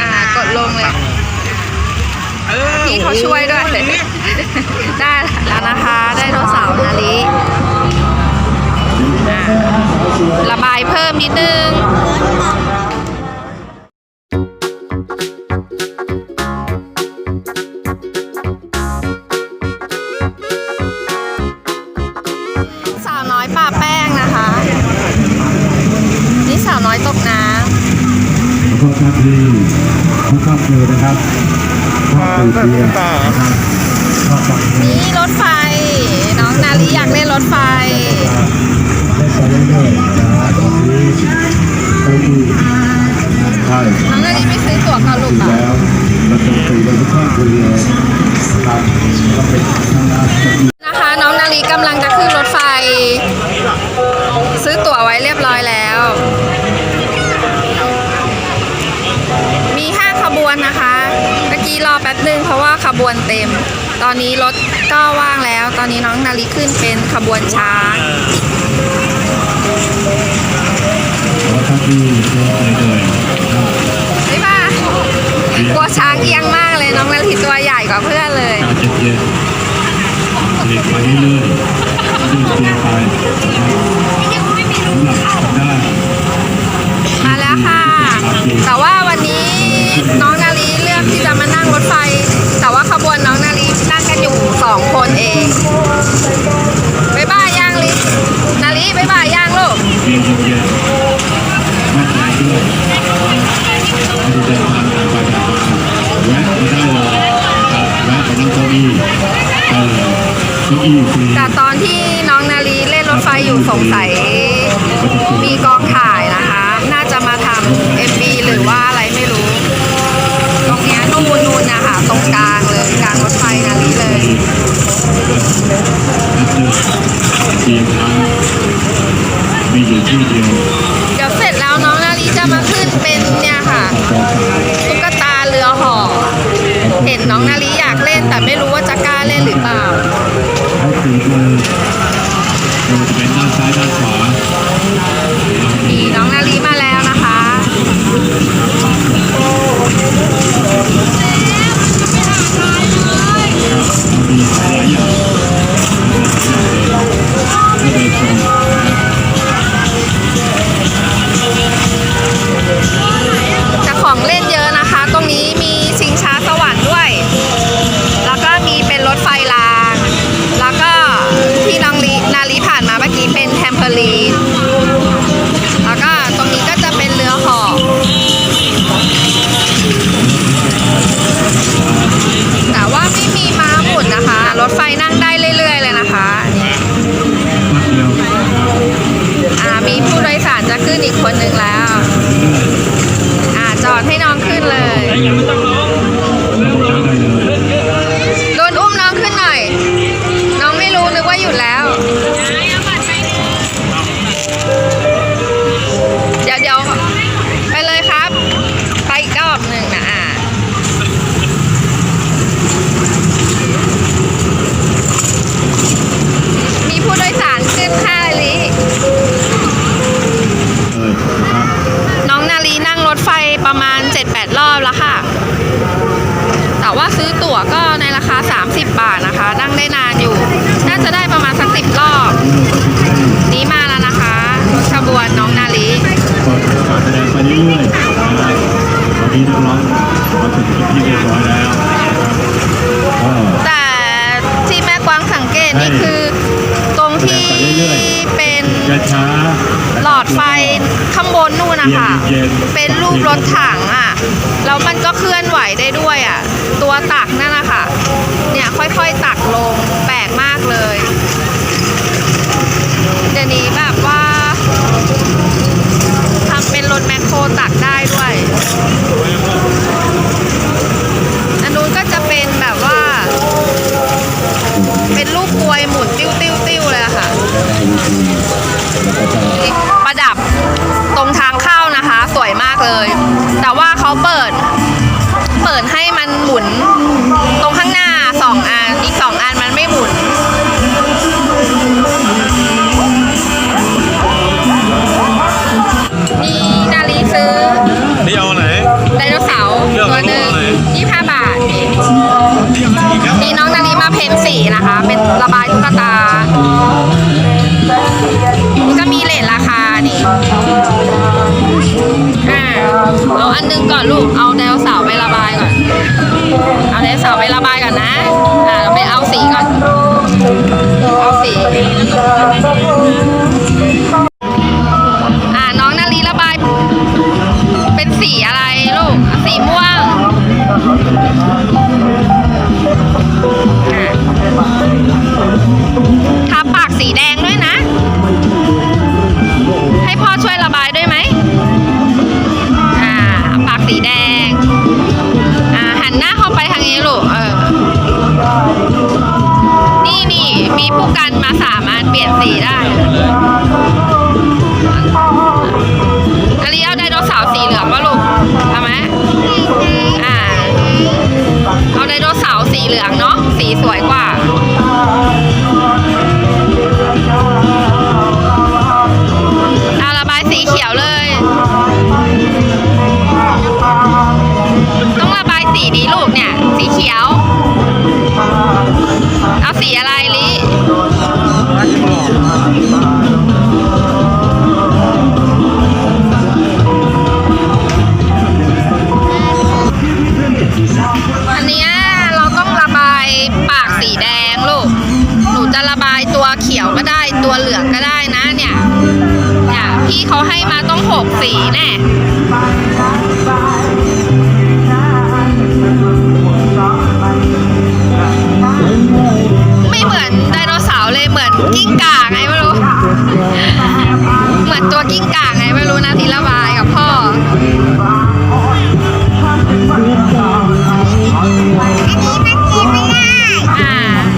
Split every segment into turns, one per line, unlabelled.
อ่ากดลงเลย พี่เขาช่วยด้วย ได้แล้วนะคะได้โทรศัพท์นาลิอ่าระบายเพิ่มนิดนึง ตกน้
ขอโทษครับที่ทุกครอบครัวนะครับครอบครัวเชียร์นะครับครอบครัวำ
นี่รถไฟ น้องนาลิอยากเล่นรถไฟ
ได้ไปเรื่อยๆนะครับตอนนี้ไปดูใช่
น้องนาลิไม่ซื้อตั๋วเขาลูก
ดี
อะ
แล้วเราจะคุยกันทุกครอบครัวนะครับก็เป็นทางด้านที่ดี
นะค รอแป๊บนึงเพราะว่าขบวนเต็ม ตอนนี้รถก็ว่างแล้ว ตอนนี้น้องนาลีขึ้นเป็นขบวนช้าง
ขอท่านที่เชื่อใจเลยนะครับ
บ๊ากลัวช้างเอียงมากเลยน้องนาลีตัวใหญ่กว่าเพื่อนเลย
การเย็นๆเด็กไปเรื่อยๆดเตียไปนะครับสำหรับทางด้
มาแล้วค่ะ แต่ว่าวันนี้น้องนาลีเลือก ที่จะมานั่งรถไฟ แต่ว่าขบวนน้องนาลีนั่งกันอยู่สองคนเองบ๊ายบายย่างลินาลีบ๊ายบายย่างลูก
เย็นเย็นๆมั่นใจด้วยไม่ได้เดินทางต่างไปต่างมาแวะมาได้เลยนะครับแวะไปนั่งเก้าอี้เออเก้าอี้ฟรี
แต่ตอนที่น้องนาลีเล่นรถไฟอยู่สงสัยมีกองถ่ายนะคะ น่าจะมาทำเอ็มบีหรือว่าอะไรไม่รู้ เนี้ยนู่นนูนนะคะตรงกลางเลยกลางรถไฟนาลีเลย
เพียงครั้งมีอยู่ที่เดียว
เดี๋ยวเสร็จแล้วน้องนาลีจะมาขึ้นเป็นเนี่ยค่ะตุ๊กตาเรือห่อเห็นน้องนาลีอยากเล่นแต่ไม่รู้ว่าจะกล้าเล่นหรือเปล่า
ให้ตีมือโดยจะเป็นด้านซ้ายด้านขวา
ก็ในราคา 30 บาทนะคะ นั่งได้นานอยู่ น่าจะได้ประมาณสักสิบรอบ นี้มาแล้วนะคะรถขบวนน้องนาลี
เปิดการแสดงไปเรื่อยๆนะครับตอนนี้นักร้องมาถึงที่เรียบร้อยแล้วนะครับก็
แต่ที่แม่กวางสังเกตนี่คือ ตรงที่เป็น
ช้าๆ
หลอดไฟข้างบนนู่นนะคะ
เย็นๆ
เป็นรูปรถถังอะ แล้วมันก็เคลื่อนไหวได้ด้วย ค่อยๆตักลงแปลกมากเลย เดี๋ยวนี้แบบว่าทำเป็นรถแมคโครตักได้ด้วยอันนู้นก็จะเป็นแบบว่า เป็นรูปกลวยหมุนติ้วติ้วติ้วเลยค่ะ ประดับตรงทางเข้านะคะ สวยมากเลย แต่ว่าเขาเปิด เปิดให้มันหมุนตรงข้างหน้าสองอัน อีกสองอันมันไม่หมุน มีนาลีซื้อนี่เอาไหน ไดโนเสาร์ตัวหนึ่งยี่ห้าบาท มีน้องนาลีมาเพ้นสีนะคะ เป็นระบายตุ๊กตาก็มีเลทราคานี่อ่าเอาอันนึงก่อนลูก เอาไดโนเสาร์ bye. พี่เขาให้มาต้องหกสีแน่ไม่เหมือนไดโนเสาร์เลยเหมือนกิ้งก่าไงไม่รู้ เหมือนตัวกิ้งก่าไงไม่รู้นะทีละบายกับพ่อ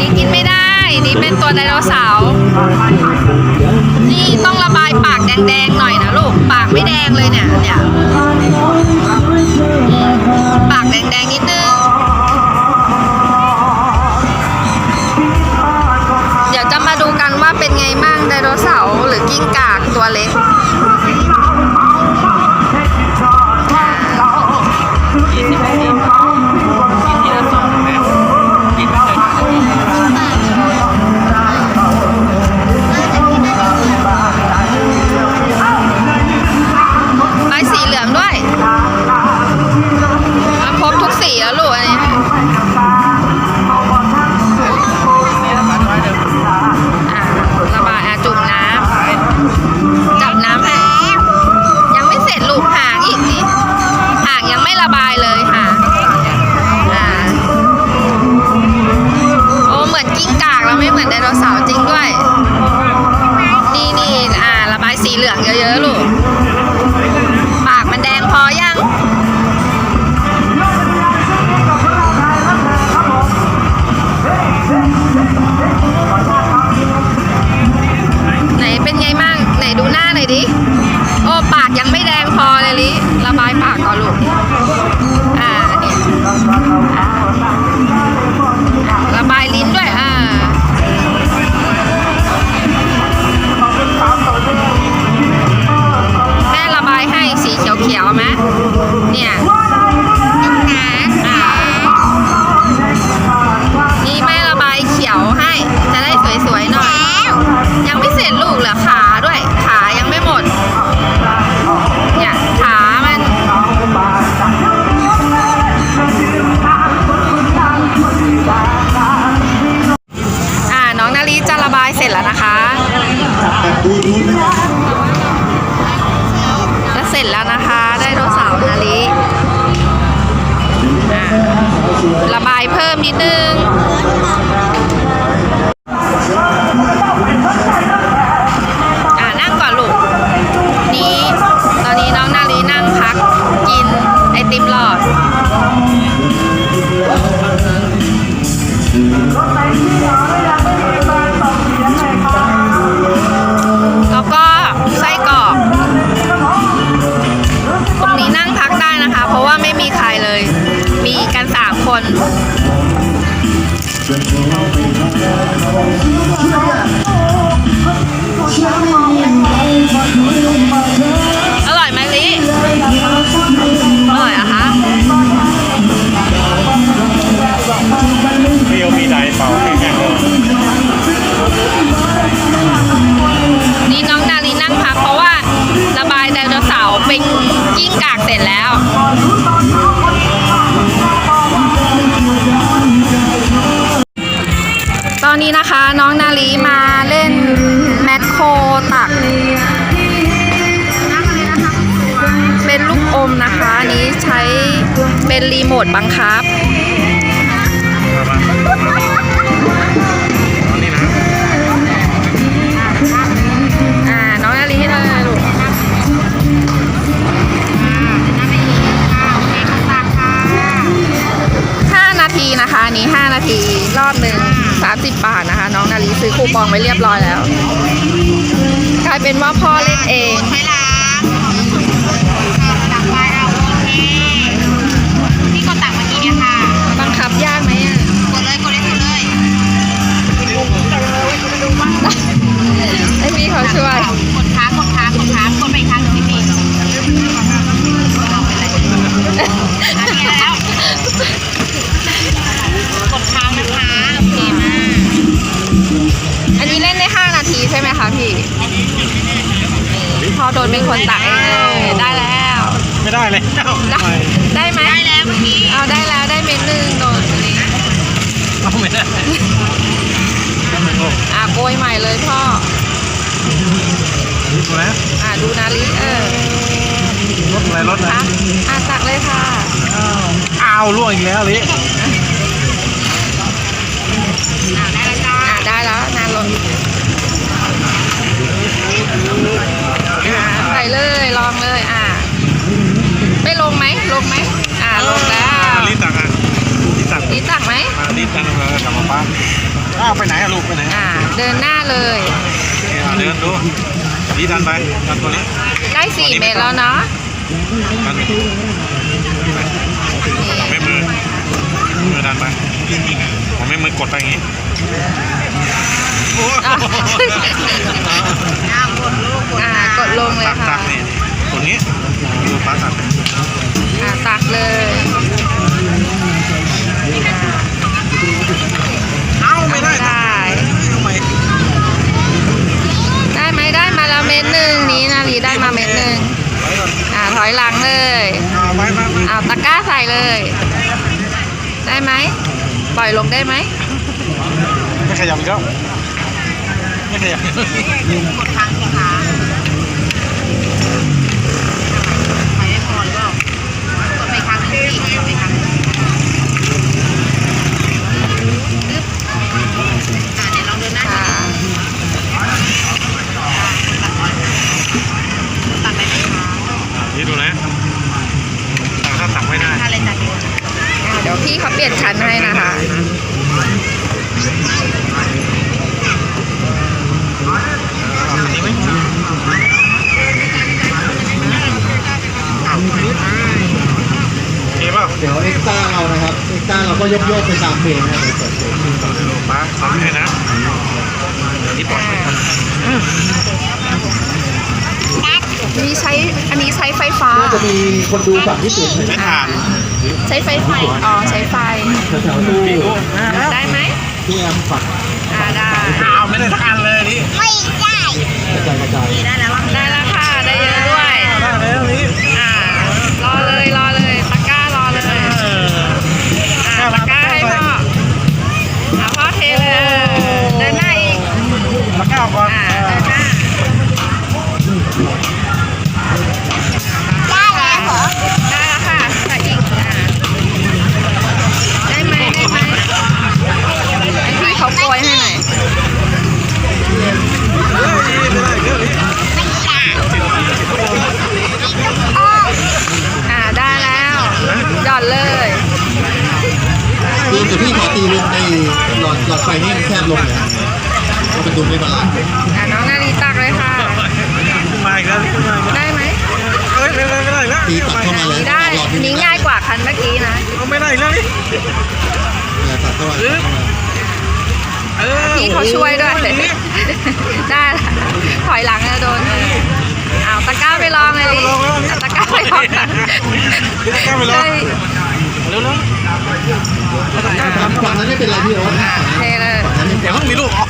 นี่กินไม่ได้ นี่เป็น
ตั
วไดโนเสาร์ itu ช้เป็นรีโมทบังคับ
น้
องนาลีเลยลูกห้านาทีนะคะอันนี้ห้านาทีรอบหนึ่งสามสิบบาทนะคะ น้องนาลีซื้อคูปองไว้เรียบร้อยแล้ว กลายเป็นว่าพ่อเล่นเอง
ไม่ได้เลยได้
ได้ไหมได้แล้ว
เมื่
อกี้
เอาได้แล้วได้เม็ดหนึ่งโดนอันนี้
เอาไม่ได้
อะโกยใหม่เลยพ่อ
ดูนะ
อะดูนาลิเออ
รถอะไรรถ
ค
นะ
รับอะตักเลยค่ะ
อ้าวล่วงอีกแล้วลิ
อ่าได้แล้วจ้า
อะได้แล้วนานลงอะใส่เลยลองเลยอะไม่ล งไหมลงไหมอะลงแล้ว
ลิตักอะลิตัก
นี่ตักไหม
มาลิตักมากับป้าอ้าวไปไหนอะลูกไปไหน
อะเดินหน้าเลย
เดินดูลิดันไปดันตัวนี้
ได้สี่เม็ดแล้วเนาะ
ดันไม่มือมือดันไปผมไม่มือกดไปอย่างนี้โอ้
อะ
อ้าวกดลูกกด
อ่ากดลงเลย
ตัก
ค่ะ ล่
อ
ยลง
ได้
ไหมไม่
ขยับอีกแล้วไม่ขยับ
กดค้างสิคะไปไม่พอหรือเปล่ากดไปอีกครั้งหนึ่งพี่กดไปอีกครั้งหนึ่งอึ๊บอ่าเดี๋ยวลองเดินหน้า
ค่ะ
ตักไปไหมคะ
นี่ดูนะตักถ้าตักไม่ได้
ถ้าเลยตักเอง
อ่าเดี๋ยวพี่เขาเปลี่ยนชั้นให้นะ
นะ
ครับเอ็กซ์ต้าเราก็ยกโยกๆไปตามเพลงนะครับเดี๋ยวเปิดเพลง
มาทำให้นะนี่ปล่อยไปครับ
นี่ใช้อันนี้ใช้ไฟฟ้า
ก็จะมีคนดูฝั่งที่สุด
ไม่ทาน
ใช้ไฟไฟอ๋อใช้ไฟ
แถวๆตู้
พี่ดูนะ
ได้ไหม
ที่แอมฝั่ง
อ่าได้
อ้าวไม่ได้
หลอดห
ลอ
ดไฟ
ให้มันแคบลงหน่อยเพราะมันดูไม่บาลานซ์
อ่าน้องนาลีตักเลยค่ะ
มาอีกแล้วนี่มาอีกแล้ว
ได้ไหม
เฮ้ยไม่ได้ไม่ได้แล้ว
ตีตัดเข้ามาเลย
ได้
หลอด
อันนี้ง่ายกว่าคันเมื่อกี้นะ
เอาไม่ได้อีกแล้วนี่
เออตัดเข้ามาตัดเข้ามา
เออ
พี่เขาช่วยด้วย
โอ้โหอย่างนี้
ได้ละถอยหลังจะโดนเออเอาตะกร้าไปลองเลยดิเอาตะกร้าไปลองกัน
ตะกร้าไปลอง
ได้
เร็วๆ
ทำฝั่งนั้นไม่เป็นไรพี่ต
เทเลย
เดี๋ยวต้องมีรูกออก